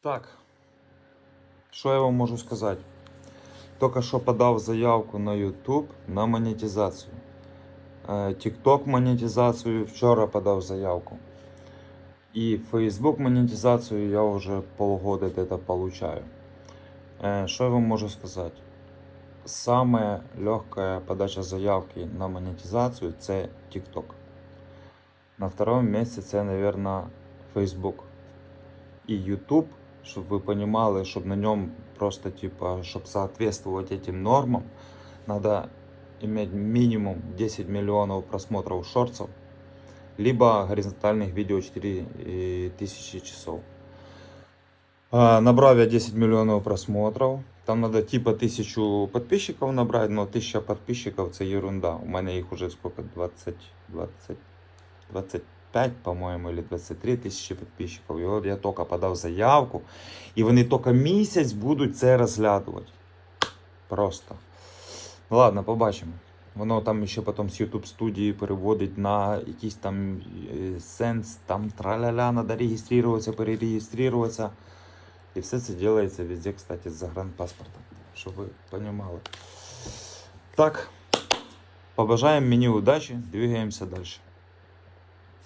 Так, що я вам можу сказати? Тільки що подав заявку на YouTube на монетизацію. Е, TikTok монетизацію вчора подав заявку. І Facebook монетизацію я вже полгода где-то получаю. Е, Що я вам можу сказати? Саме легкая подача заявки на монетизацію це TikTok. На втором місці це, наверное, Facebook. И YouTube, чтобы вы понимали, чтобы на нем просто типа, чтобы соответствовать этим нормам, надо иметь минимум 10 миллионов просмотров шортсов, либо горизонтальных видео 4000 часов. А, Набрав я 10 миллионов просмотров. Там надо типа 1000 подписчиков набрать, но 1000 подписчиков це ерунда. У мене їх уже сколько? 20, 20, 25, по-моєму, или 23 тисячі підписчиків. І я тільки подав заявку, і вони тільки місяць будуть це розглядувати. Просто. Ну ладно, побачимо. Воно там ще потім з YouTube студії переводить на якийсь там е, сенс, там траля-ля, треба реєструватися, перереєструватися. І все це робиться везде, кстати, з загранпаспортом, щоб ви розуміли. Так, побажаємо мені удачі, двигаємося далі.